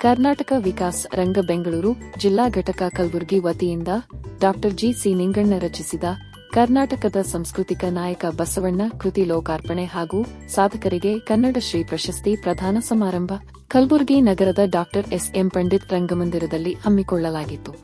ಕರ್ನಾಟಕ ವಿಕಾಸ್ ರಂಗ ಬೆಂಗಳೂರು ಜಿಲ್ಲಾ ಘಟಕ ಕಲಬುರಗಿ ವತಿಯಿಂದ ಡಾಕ್ಟರ್ ಜಿ ಸಿ ನಿಂಗಣ್ಣ ರಚಿಸಿದ ಕರ್ನಾಟಕದ ಸಾಂಸ್ಕೃತಿಕ ನಾಯಕ ಬಸವಣ್ಣ ಕೃತಿ ಲೋಕಾರ್ಪಣೆ ಹಾಗೂ ಸಾಧಕರಿಗೆ ಕನ್ನಡ ಶ್ರೀ ಪ್ರಶಸ್ತಿ ಪ್ರದಾನ ಸಮಾರಂಭ ಕಲಬುರಗಿ ನಗರದ ಡಾಕ್ಟರ್ ಎಸ್ ಎಂ ಪಂಡಿತ್ ರಂಗಮಂದಿರದಲ್ಲಿ ಹಮ್ಮಿಕೊಳ್ಳಲಾಗಿತ್ತು.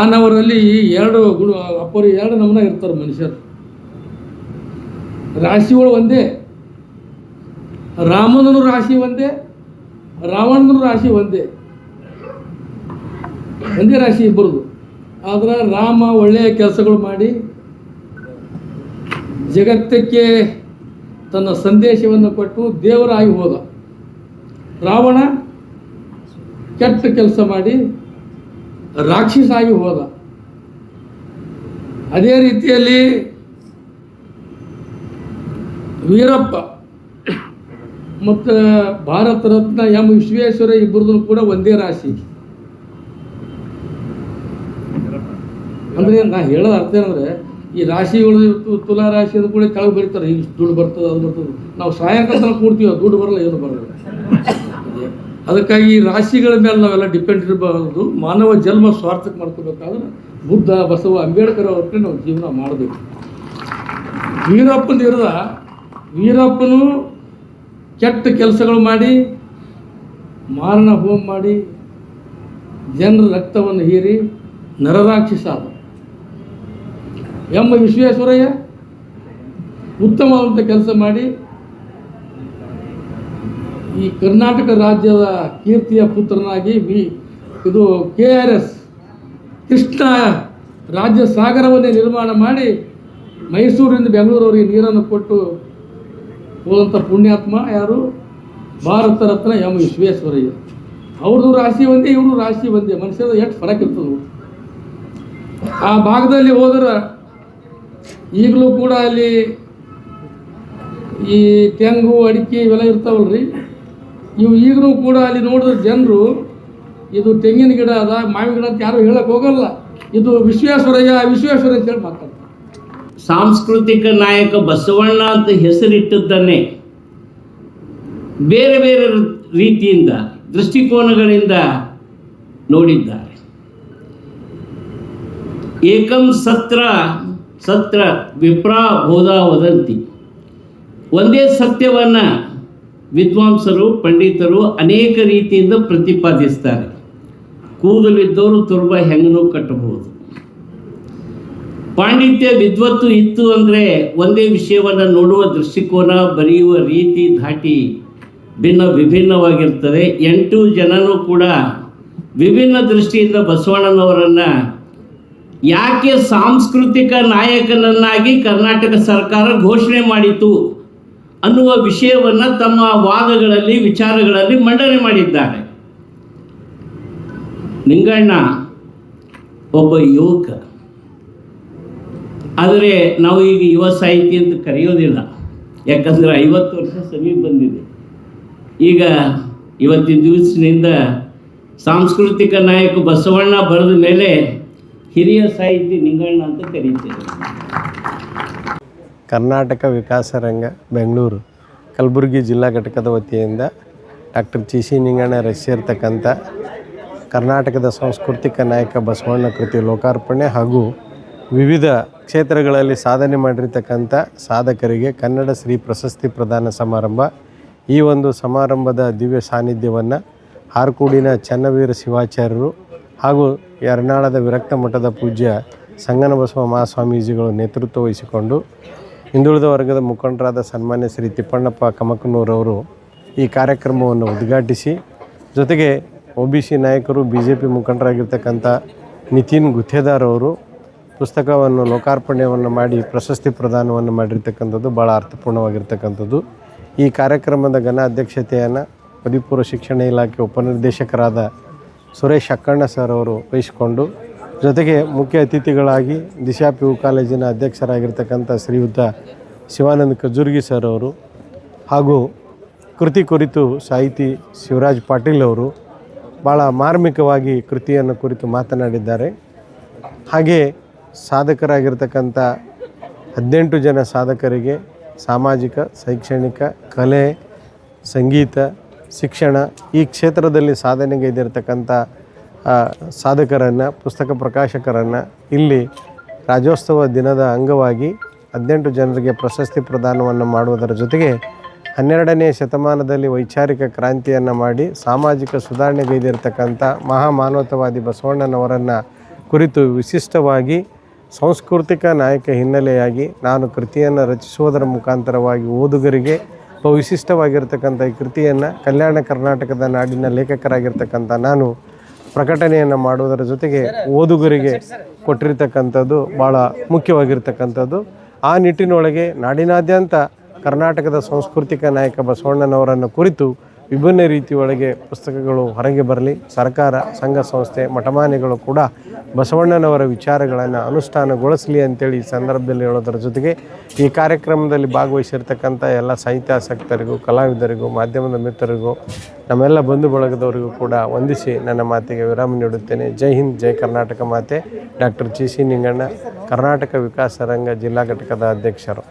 ಮಾನವರಲ್ಲಿ ಎರಡು ಗುಣ ಅಪ್ಪರು ಎರಡು ನಮೂನ ಇರ್ತಾರೆ ಮನುಷ್ಯರು. ರಾಶಿಗಳು ಒಂದೇ ರಾಮನನು ರಾಶಿ ಒಂದೇ ರಾವಣನ ರಾಶಿ ಒಂದೇ. ಒಂದೇ ರಾಶಿ ಇಬ್ಬರದು. ಆದ್ರೆ ರಾಮ ಒಳ್ಳೆಯ ಕೆಲಸಗಳು ಮಾಡಿ ಜಗತ್ತಕ್ಕೆ ತನ್ನ ಸಂದೇಶವನ್ನು ಕೊಟ್ಟು ದೇವರಾಗಿ ಹೋದ. ರಾವಣ ಕೆಟ್ಟ ಕೆಲಸ ಮಾಡಿ ರಾಕ್ಷಸಾಗಿ ಹೋದ. ಅದೇ ರೀತಿಯಲ್ಲಿ ವೀರಪ್ಪ ಮತ್ತು ಭಾರತ ರತ್ನ ಎಂ ವಿಶ್ವೇಶ್ವರ ಇಬ್ಬರದ್ದು ಕೂಡ ಒಂದೇ ರಾಶಿ. ಅಂದರೆ ನಾ ಹೇಳೋದು ಅರ್ಥ ಏನಂದರೆ, ಈ ರಾಶಿಗಳು ತುಲಾ ರಾಶಿ ಅದು ಕೂಡ ಕೆಳಗೆ ಬರೀತಾರೆ. ಇಷ್ಟು ದುಡ್ಡು ಬರ್ತದೆ, ಅದು ಬರ್ತದೆ. ನಾವು ಸಾಯಂಕಾಲ ಕೂಡ್ತೀವಿ, ದುಡ್ಡು ಬರಲ್ಲ, ಏನು ಬರಲ್ಲ. ಅದಕ್ಕಾಗಿ ರಾಶಿಗಳ ಮೇಲೆ ನಾವೆಲ್ಲ ಡಿಪೆಂಡ್ ಇರಬಾರ್ದು. ಮಾನವ ಜನ್ಮ ಸ್ವಾರ್ಥಕ್ಕೆ ಮಾಡ್ಕೋಬೇಕಾದ್ರೆ ಬುದ್ಧ, ಬಸವ, ಅಂಬೇಡ್ಕರ್ ಅವ್ರಿಗೆ ನಾವು ಜೀವನ ಮಾಡಬೇಕು. ವೀರಪ್ಪನ ಇರದ, ವೀರಪ್ಪನು ಕೆಟ್ಟ ಕೆಲಸಗಳು ಮಾಡಿ, ಮಾರಣ ಹೋಮ ಮಾಡಿ, ಜನರ ರಕ್ತವನ್ನು ಹೀರಿ ನರರಾಕ್ಷಿಸ ಆದ. ಎಂ ವಿಶ್ವೇಶ್ವರಯ್ಯ ಉತ್ತಮವಾದಂಥ ಕೆಲಸ ಮಾಡಿ ಈ ಕರ್ನಾಟಕ ರಾಜ್ಯದ ಕೀರ್ತಿಯ ಪುತ್ರನಾಗಿ ವಿ ಇದು K R S Krishna Raja ಸಾಗರವನ್ನೇ ನಿರ್ಮಾಣ ಮಾಡಿ ಮೈಸೂರಿನಿಂದ ಬೆಂಗಳೂರವರಿಗೆ ನೀರನ್ನು ಕೊಟ್ಟು ಹೋದಂಥ ಪುಣ್ಯಾತ್ಮ ಯಾರು? ಭಾರತ ರತ್ನ ಎಂ ವಿಶ್ವೇಶ್ವರಯ್ಯ ಅವ್ರದ್ದು ರಾಶಿ ಒಂದೇ ಇವರು ರಾಶಿ ಒಂದೇ. ಮನುಷ್ಯರ ಎಷ್ಟು ಫರಕ್ ಇರ್ತದೆ. ಆ ಭಾಗದಲ್ಲಿ ಹೋದ್ರೆ ಈಗಲೂ ಕೂಡ ಅಲ್ಲಿ ಈ ತೆಂಗು, ಅಡಿಕೆ ಇವೆಲ್ಲ ಇರ್ತಾವಲ್ರಿ. ಇವು ಈಗಲೂ ಕೂಡ ಅಲ್ಲಿ ನೋಡಿದ್ರೆ ಜನರು ಇದು ತೆಂಗಿನ ಗಿಡ ಅದ, ಮಾವಿನ ಗಿಡ ಅಂತ ಯಾರು ಹೇಳಕ್ ಹೋಗಲ್ಲ. ಇದು ವಿಶ್ವೇಶ್ವರಯ್ಯ, ವಿಶ್ವೇಶ್ವರ ಅಂತ ಹೇಳಿ ಮಾತಾಡ್ತಾರೆ. ಸಾಂಸ್ಕೃತಿಕ ನಾಯಕ ಬಸವಣ್ಣ ಅಂತ ಹೆಸರಿಟ್ಟದ್ದನ್ನೇ ಬೇರೆ ಬೇರೆ ರೀತಿಯಿಂದ, ದೃಷ್ಟಿಕೋನಗಳಿಂದ ನೋಡಿದ್ದಾರೆ. ಏಕಂ ಸತ್ರ ಸತ್ರ ವಿಪ್ರಾ ಬೋಧ ವದಂತಿ. ಒಂದೇ ಸತ್ಯವನ್ನು ವಿದ್ವಾಂಸರು, ಪಂಡಿತರು ಅನೇಕ ರೀತಿಯಿಂದ ಪ್ರತಿಪಾದಿಸ್ತಾರೆ. ಕೂದಲಿದ್ದವರು ತುರ್ಬ ಹೆಂಗನೂ ಕಟ್ಟಬಹುದು. ಪಾಂಡಿತ್ಯ ವಿದ್ವತ್ತು ಇತ್ತು ಅಂದರೆ ಒಂದೇ ವಿಷಯವನ್ನು ನೋಡುವ ದೃಷ್ಟಿಕೋನ, ಬರೆಯುವ ರೀತಿ, ಧಾಟಿ ಭಿನ್ನ ವಿಭಿನ್ನವಾಗಿರ್ತದೆ. ಎಂಟು ಜನನೂ ಕೂಡ ವಿಭಿನ್ನ ದೃಷ್ಟಿಯಿಂದ ಬಸವಣ್ಣನವರನ್ನು ಯಾಕೆ ಸಾಂಸ್ಕೃತಿಕ ನಾಯಕನನ್ನಾಗಿ ಕರ್ನಾಟಕ ಸರ್ಕಾರ ಘೋಷಣೆ ಮಾಡಿತು ಅನ್ನುವ ವಿಷಯವನ್ನು ತಮ್ಮ ವಾದಗಳಲ್ಲಿ, ವಿಚಾರಗಳಲ್ಲಿ ಮಂಡನೆ ಮಾಡಿದ್ದಾರೆ. ನಿಂಗಣ್ಣ, ಒಬ್ಬ ಯುವಕ. ಆದರೆ ನಾವು ಈಗ ಯುವ ಸಾಹಿತಿ ಅಂತ ಕರೆಯೋದಿಲ್ಲ. ಯಾಕಂದರೆ ಐವತ್ತು ವರ್ಷ ಸಮೀಪ ಬಂದಿದೆ. ಈಗ ಇವತ್ತಿನ ದಿವಸದಿಂದ ಸಾಂಸ್ಕೃತಿಕ ನಾಯಕ ಬಸವಣ್ಣ ಬರೆದ ಮೇಲೆ ಹಿರಿಯ ಸಾಹಿತಿ ನಿಂಗಣ್ಣ ಅಂತ ಕರೀತೇವೆ ಕರ್ನಾಟಕ ವಿಕಾಸ ರಂಗ, ಬೆಂಗಳೂರು, ಕಲಬುರಗಿ ಜಿಲ್ಲಾ ಘಟಕದ ವತಿಯಿಂದ ಡಾಕ್ಟರ್ ಚಿ ಸಿ ನಿಂಗಣ್ಣ ರಚಿಸಿರ್ತಕ್ಕಂಥ ಕರ್ನಾಟಕದ ಸಾಂಸ್ಕೃತಿಕ ನಾಯಕ ಬಸವಣ್ಣ ಕೃತಿ ಲೋಕಾರ್ಪಣೆ ಹಾಗೂ ವಿವಿಧ ಕ್ಷೇತ್ರಗಳಲ್ಲಿ ಸಾಧನೆ ಮಾಡಿರ್ತಕ್ಕಂಥ ಸಾಧಕರಿಗೆ ಕನ್ನಡ ಶ್ರೀ ಪ್ರಶಸ್ತಿ ಪ್ರದಾನ ಸಮಾರಂಭ. ಈ ಒಂದು ಸಮಾರಂಭದ ದಿವ್ಯ ಸಾನ್ನಿಧ್ಯವನ್ನು ಹಾರ್ಕೋಡಿನ ಚನ್ನವೀರ ಶಿವಾಚಾರ್ಯರು ಹಾಗೂ ಯರ್ನಾಳದ ವಿರಕ್ತ ಮಠದ ಪೂಜ್ಯ ಸಂಗನಬಸವ ಮಹಾಸ್ವಾಮೀಜಿಗಳು ನೇತೃತ್ವ ವಹಿಸಿಕೊಂಡು ಹಿಂದುಳಿದ ವರ್ಗದ ಮುಖಂಡರಾದ ಸನ್ಮಾನ್ಯ ಶ್ರೀ ತಿಪ್ಪಣ್ಣಪ್ಪ ಕಮಕನೂರವರು ಈ ಕಾರ್ಯಕ್ರಮವನ್ನು ಉದ್ಘಾಟಿಸಿ, ಜೊತೆಗೆ ಒ ಬಿ ಸಿ ನಾಯಕರು, ಬಿ ಜೆ ಪಿ ಮುಖಂಡರಾಗಿರ್ತಕ್ಕಂಥ ನಿತಿನ್ ಗುತ್ತೇದಾರ್ ಅವರು ಪುಸ್ತಕವನ್ನು ಲೋಕಾರ್ಪಣೆಯನ್ನು ಮಾಡಿ, ಪ್ರಶಸ್ತಿ ಪ್ರದಾನವನ್ನು ಮಾಡಿರ್ತಕ್ಕಂಥದ್ದು ಭಾಳ ಅರ್ಥಪೂರ್ಣವಾಗಿರ್ತಕ್ಕಂಥದ್ದು. ಈ ಕಾರ್ಯಕ್ರಮದ ಘನ ಅಧ್ಯಕ್ಷತೆಯನ್ನು ಪದವಿಪೂರ್ವ ಶಿಕ್ಷಣ ಇಲಾಖೆ ಉಪನಿರ್ದೇಶಕರಾದ ಸುರೇಶ್ ಅಕ್ಕಣ್ಣ ಸರ್ ಅವರು ವಹಿಸಿಕೊಂಡು ಜೊತೆಗೆ ಮುಖ್ಯ ಅತಿಥಿಗಳಾಗಿ ದಿಶಾ ಪಿ ಯು ಕಾಲೇಜಿನ ಅಧ್ಯಕ್ಷರಾಗಿರ್ತಕ್ಕಂಥ ಶ್ರೀಯುತ ಶಿವಾನಂದ ಕಜುರ್ಗಿ ಸರ್ ಅವರು ಹಾಗೂ ಕೃತಿ ಕುರಿತು ಸಾಹಿತಿ ಶಿವರಾಜ್ ಪಾಟೀಲ್ ಅವರು ಭಾಳ ಮಾರ್ಮಿಕವಾಗಿ ಕೃತಿಯನ್ನು ಕುರಿತು ಮಾತನಾಡಿದ್ದಾರೆ. ಹಾಗೆ ಸಾಧಕರಾಗಿರ್ತಕ್ಕಂಥ ಹದಿನೆಂಟು ಜನ ಸಾಧಕರಿಗೆ ಸಾಮಾಜಿಕ, ಶೈಕ್ಷಣಿಕ, ಕಲೆ, ಸಂಗೀತ, ಶಿಕ್ಷಣ ಈ ಕ್ಷೇತ್ರದಲ್ಲಿ ಸಾಧನೆಗೈದಿರ್ತಕ್ಕಂಥ ಸಾಧಕರನ್ನು, ಪುಸ್ತಕ ಪ್ರಕಾಶಕರನ್ನು ಇಲ್ಲಿ ರಾಜ್ಯೋತ್ಸವ ದಿನದ ಅಂಗವಾಗಿ ಹದಿನೆಂಟು ಜನರಿಗೆ ಪ್ರಶಸ್ತಿ ಪ್ರದಾನವನ್ನು ಮಾಡುವುದರ ಜೊತೆಗೆ ಹನ್ನೆರಡನೇ ಶತಮಾನದಲ್ಲಿ ವೈಚಾರಿಕ ಕ್ರಾಂತಿಯನ್ನು ಮಾಡಿ ಸಾಮಾಜಿಕ ಸುಧಾರಣೆಗೈದಿರ್ತಕ್ಕಂಥ ಮಹಾಮಾನವತವಾದಿ ಬಸವಣ್ಣನವರನ್ನು ಕುರಿತು ವಿಶಿಷ್ಟವಾಗಿ ಸಾಂಸ್ಕೃತಿಕ ನಾಯಕ ಹಿನ್ನೆಲೆಯಾಗಿ ನಾನು ಕೃತಿಯನ್ನು ರಚಿಸುವುದರ ಮುಖಾಂತರವಾಗಿ ಓದುಗರಿಗೆ ವಿಶಿಷ್ಟವಾಗಿರ್ತಕ್ಕಂಥ ಈ ಕೃತಿಯನ್ನು ಕಲ್ಯಾಣ ಕರ್ನಾಟಕದ ನಾಡಿನ ಲೇಖಕರಾಗಿರ್ತಕ್ಕಂಥ ನಾನು ಪ್ರಕಟಣೆಯನ್ನು ಮಾಡುವುದರ ಜೊತೆಗೆ ಓದುಗರಿಗೆ ಕೊಟ್ಟಿರ್ತಕ್ಕಂಥದ್ದು ಭಾಳ ಮುಖ್ಯವಾಗಿರ್ತಕ್ಕಂಥದ್ದು. ಆ ನಿಟ್ಟಿನೊಳಗೆ ನಾಡಿನಾದ್ಯಂತ ಕರ್ನಾಟಕದ ಸಾಂಸ್ಕೃತಿಕ ನಾಯಕ ಬಸವಣ್ಣನವರನ್ನು ಕುರಿತು ವಿಭಿನ್ನ ರೀತಿಯೊಳಗೆ ಪುಸ್ತಕಗಳು ಹೊರಗೆ ಬರಲಿ. ಸರ್ಕಾರ, ಸಂಘ ಸಂಸ್ಥೆ, ಮಠಮಾನ್ಯಗಳು ಕೂಡ ಬಸವಣ್ಣನವರ ವಿಚಾರಗಳನ್ನು ಅನುಷ್ಠಾನಗೊಳಿಸಲಿ ಅಂತೇಳಿ ಈ ಸಂದರ್ಭದಲ್ಲಿ ಹೇಳೋದರ ಜೊತೆಗೆ ಈ ಕಾರ್ಯಕ್ರಮದಲ್ಲಿ ಭಾಗವಹಿಸಿರ್ತಕ್ಕಂಥ ಎಲ್ಲ ಸಾಹಿತ್ಯಾಸಕ್ತರಿಗೂ ಕಲಾವಿದರಿಗೂ, ಮಾಧ್ಯಮದ ಮಿತ್ರರಿಗೂ, ನಮ್ಮೆಲ್ಲ ಬಂಧು ಬಳಗದವರಿಗೂ ಕೂಡ ವಂದಿಸಿ ನನ್ನ ಮಾತಿಗೆ ವಿರಾಮ ನೀಡುತ್ತೇನೆ. ಜೈ ಹಿಂದ್, ಜೈ ಕರ್ನಾಟಕ ಮಾತೆ. Doctor G C Ninganna, Karnataka Vikasa Ranga ಜಿಲ್ಲಾ ಘಟಕದ ಅಧ್ಯಕ್ಷರು.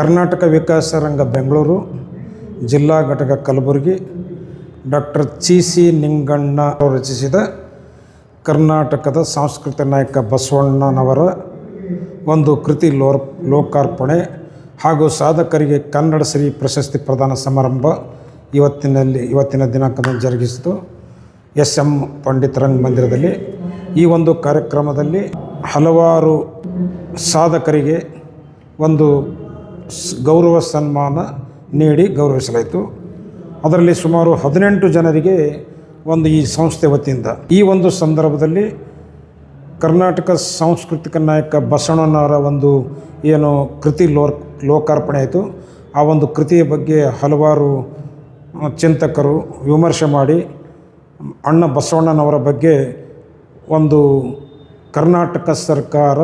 ಕರ್ನಾಟಕ ವಿಕಾಸ ರಂಗ ಬೆಂಗಳೂರು ಜಿಲ್ಲಾ ಘಟಕ ಕಲಬುರಗಿ ಡಾಕ್ಟರ್ ಚಿ ಸಿ ನಿಂಗಣ್ಣ ಅವರು ರಚಿಸಿದ ಕರ್ನಾಟಕದ ಸಾಂಸ್ಕೃತಿಕ ನಾಯಕ ಬಸವಣ್ಣನವರ ಒಂದು ಕೃತಿ ಲೋರ್ ಲೋಕಾರ್ಪಣೆ ಹಾಗೂ ಸಾಧಕರಿಗೆ ಕನ್ನಡ ಶ್ರೀ ಪ್ರಶಸ್ತಿ ಪ್ರದಾನ ಸಮಾರಂಭ ಇವತ್ತಿನಲ್ಲಿ ಇವತ್ತಿನ ದಿನಾಂಕದಲ್ಲಿ ಜರುಗಿಸಿತು. ಎಸ್ ಎಂ ಪಂಡಿತ್ ರಂಗ್ ಮಂದಿರದಲ್ಲಿ ಈ ಒಂದು ಕಾರ್ಯಕ್ರಮದಲ್ಲಿ ಹಲವಾರು ಸಾಧಕರಿಗೆ ಒಂದು ಗೌರವ ಸನ್ಮಾನ ನೀಡಿ ಗೌರವಿಸಲಾಯಿತು. ಅದರಲ್ಲಿ ಸುಮಾರು ಹದಿನೆಂಟು ಜನರಿಗೆ ಒಂದು ಈ ಸಂಸ್ಥೆ ವತಿಯಿಂದ ಈ ಒಂದು ಸಂದರ್ಭದಲ್ಲಿ ಕರ್ನಾಟಕ ಸಾಂಸ್ಕೃತಿಕ ನಾಯಕ ಬಸವಣ್ಣನವರ ಒಂದು ಏನು ಕೃತಿ ಲೋ ಲೋಕಾರ್ಪಣೆ ಆಯಿತು. ಆ ಒಂದು ಕೃತಿಯ ಬಗ್ಗೆ ಹಲವಾರು ಚಿಂತಕರು ವಿಮರ್ಶೆ ಮಾಡಿ, ಅಣ್ಣ ಬಸವಣ್ಣನವರ ಬಗ್ಗೆ ಒಂದು ಕರ್ನಾಟಕ ಸರ್ಕಾರ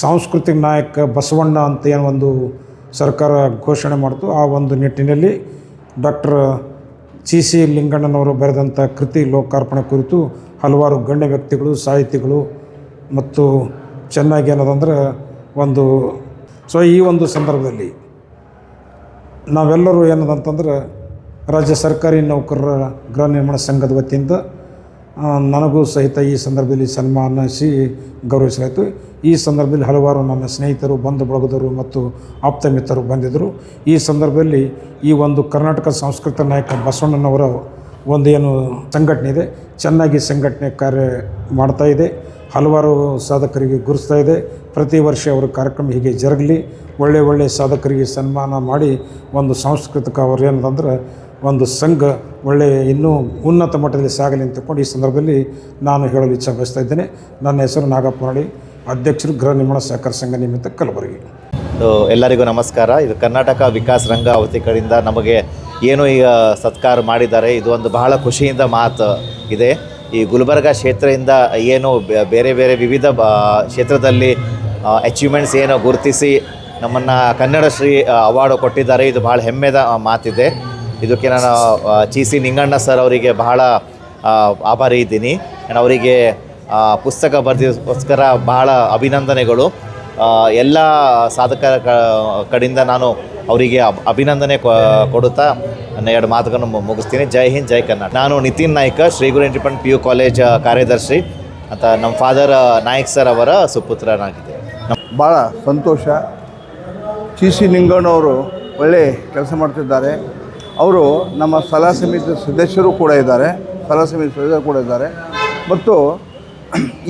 ಸಾಂಸ್ಕೃತಿಕ ನಾಯಕ ಬಸವಣ್ಣ ಅಂತ ಏನು ಒಂದು ಸರ್ಕಾರ ಘೋಷಣೆ ಮಾಡಿತು. ಆ ಒಂದು ನಿಟ್ಟಿನಲ್ಲಿ ಡಾಕ್ಟರ್ ಸಿ ಸಿ ಲಿಂಗಣ್ಣನವರು ಬರೆದಂಥ ಕೃತಿ ಲೋಕಾರ್ಪಣೆ ಕುರಿತು ಹಲವಾರು ಗಣ್ಯ ವ್ಯಕ್ತಿಗಳು, ಸಾಹಿತಿಗಳು ಮತ್ತು ಚೆನ್ನಾಗಿ ಏನದಂದ್ರೆ ಒಂದು, ಸೊ ಈ ಒಂದು ಸಂದರ್ಭದಲ್ಲಿ ನಾವೆಲ್ಲರೂ ಏನದಂತಂದ್ರೆ ರಾಜ್ಯ ಸರ್ಕಾರಿ ನೌಕರರ ಗೃಹ ನಿರ್ಮಾಣ ಸಂಘದ ವತಿಯಿಂದ ನನಗೂ ಸಹಿತ ಈ ಸಂದರ್ಭದಲ್ಲಿ ಸನ್ಮಾನಿಸಿ ಗೌರವಿಸಲಾಯಿತು. ಈ ಸಂದರ್ಭದಲ್ಲಿ ಹಲವಾರು ನನ್ನ ಸ್ನೇಹಿತರು ಬಂಧು ಬಳಗದರು ಮತ್ತು ಆಪ್ತ ಮಿತ್ರರು ಬಂದಿದ್ದರು. ಈ ಸಂದರ್ಭದಲ್ಲಿ ಈ ಒಂದು ಕರ್ನಾಟಕ ಸಂಸ್ಕೃತ ನಾಯಕ ಬಸವಣ್ಣನವರ ಒಂದು ಏನು ಸಂಘಟನೆ ಇದೆ. ಚೆನ್ನಾಗಿ ಸಂಘಟನೆ ಕಾರ್ಯ ಮಾಡ್ತಾ ಇದೆ. ಹಲವಾರು ಸಾಧಕರಿಗೆ ಗುರುಸ್ತಾ ಇದೆ. ಪ್ರತಿ ವರ್ಷ ಅವರ ಕಾರ್ಯಕ್ರಮ ಹೀಗೆ ಜರಗಲಿ. ಒಳ್ಳೆ ಒಳ್ಳೆ ಸಾಧಕರಿಗೆ ಸನ್ಮಾನ ಮಾಡಿ ಒಂದು ಸಾಂಸ್ಕೃತಿಕ ಅವ್ರು ಏನದಂದ್ರೆ ಒಂದು ಸಂಘ ಒಳ್ಳೆಯ ಇನ್ನೂ ಉನ್ನತ ಮಟ್ಟದಲ್ಲಿ ಸಾಗಲಿ ಅಂತಕೊಂಡು ಈ ಸಂದರ್ಭದಲ್ಲಿ ನಾನು ಹೇಳಲು ಇಚ್ಛೆ ಬಯಸ್ತಾ ಇದ್ದೇನೆ. ನನ್ನ ಹೆಸರು ನಾಗಪ್ಪನಹಳ್ಳಿ, ಅಧ್ಯಕ್ಷರು ಗೃಹ ನಿರ್ಮಾಣ ಸಹಕಾರ ಸಂಘ ನಿಮಿತ್ತ ಕಲಬುರಗಿ. ಎಲ್ಲರಿಗೂ ನಮಸ್ಕಾರ. ಇದು ಕರ್ನಾಟಕ ವಿಕಾಸ್ ರಂಗ ಅವತಿ ನಮಗೆ ಏನು ಈಗ ಸತ್ಕಾರ ಮಾಡಿದ್ದಾರೆ, ಇದು ಒಂದು ಬಹಳ ಖುಷಿಯಿಂದ ಮಾತು ಇದೆ. ಈ ಗುಲ್ಬರ್ಗ ಕ್ಷೇತ್ರದಿಂದ ಏನು ಬೇರೆ ಬೇರೆ ವಿವಿಧ ಕ್ಷೇತ್ರದಲ್ಲಿ ಅಚೀವ್ಮೆಂಟ್ಸ್ ಏನು ಗುರುತಿಸಿ ನಮ್ಮನ್ನು ಕನ್ನಡಶ್ರೀ ಅವಾರ್ಡು ಕೊಟ್ಟಿದ್ದಾರೆ. ಇದು ಭಾಳ ಹೆಮ್ಮೆದ ಮಾತಿದೆ. ಇದಕ್ಕೆ ನಾನು ಆ, ಚಿ ಸಿ ನಿಂಗಣ್ಣ ಸರ್ ಅವರಿಗೆ ಬಹಳ ಆಭಾರಿ ಇದ್ದೀನಿ. ಆ್ಯಂಡ್ ಅವರಿಗೆ ಪುಸ್ತಕ ಬರೆದಕ್ಕೋಸ್ಕರ ಬಹಳ ಅಭಿನಂದನೆಗಳು. ಎಲ್ಲ ಸಾಧಕರ ಕಡೆಯಿಂದ ನಾನು ಅವರಿಗೆ ಅಭಿನಂದನೆ ಕೊಡುತ್ತಾ ನನ್ನ ಎರಡು ಮಾತುಗಳನ್ನು ಮುಗಿಸ್ತೀನಿ. ಜೈ ಹಿಂದ್ ಜೈ ಕರ್ನಾಟಕ. ನಾನು Nitin Naik Shri Guru P U college ಕಾರ್ಯದರ್ಶಿ. ಅಂತ ನಮ್ಮ ಫಾದರ್ ನಾಯಕ್ ಸರ್ ಅವರ ಸುಪುತ್ರನಾಗಿದ್ದೆ ಭಾಳ ಸಂತೋಷ. ಸಿ ಸಿ ನಿಂಗಣ್ಣವರು ಒಳ್ಳೆ ಕೆಲಸ ಮಾಡ್ತಿದ್ದಾರೆ. ಅವರು ನಮ್ಮ ಸಲಹಾ ಸಮಿತಿ ಸದಸ್ಯರು ಕೂಡ ಇದ್ದಾರೆ. ಸಲಹಾ ಸಮಿತಿ ಸದಸ್ಯರು ಕೂಡ ಇದ್ದಾರೆ. ಮತ್ತು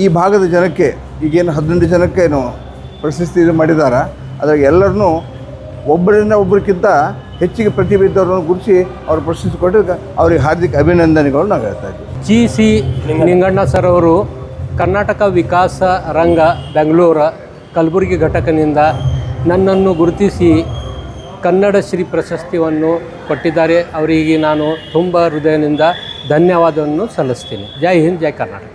ಈ ಭಾಗದ ಜನಕ್ಕೆ ಈಗೇನು ಹದಿನೆಂಟು ಜನಕ್ಕೆ ಏನು ಪ್ರಶಸ್ತಿ ಇದು ಮಾಡಿದ್ದಾರೆ ಅದ್ರಾಗ ಎಲ್ಲರನ್ನೂ ಒಬ್ಬರಿಂದ ಒಬ್ಬರಿಗಿಂತ ಹೆಚ್ಚಿಗೆ ಪ್ರತಿಭೆ ಇದ್ದವ್ರನ್ನ ಗುರುಸಿ ಅವ್ರು ಪ್ರಶಸ್ತಿ ಕೊಟ್ಟಿದ್ದ ಅವ್ರಿಗೆ ಹಾರ್ದಿಕ ಅಭಿನಂದನೆಗಳು ನಾವು ಹೇಳ್ತಾ ಇದ್ದೀವಿ. ಜಿ ಸಿ ನಿಂಗಣ್ಣ ಸರ್ ಅವರು ಕರ್ನಾಟಕ ವಿಕಾಸ ರಂಗ ಬೆಂಗಳೂರು ಕಲಬುರಗಿ ಘಟಕದಿಂದ ನನ್ನನ್ನು ಗುರುತಿಸಿ ಕನ್ನಡ ಶ್ರೀ ಪ್ರಶಸ್ತಿಯನ್ನು ಕೊಟ್ಟಿದ್ದಾರೆ. ಅವರಿಗೆ ನಾನು ತುಂಬ ಹೃದಯದಿಂದ ಧನ್ಯವಾದವನ್ನು ಸಲ್ಲಿಸ್ತೀನಿ. ಜೈ ಹಿಂದ್ ಜೈ ಕರ್ನಾಟಕ.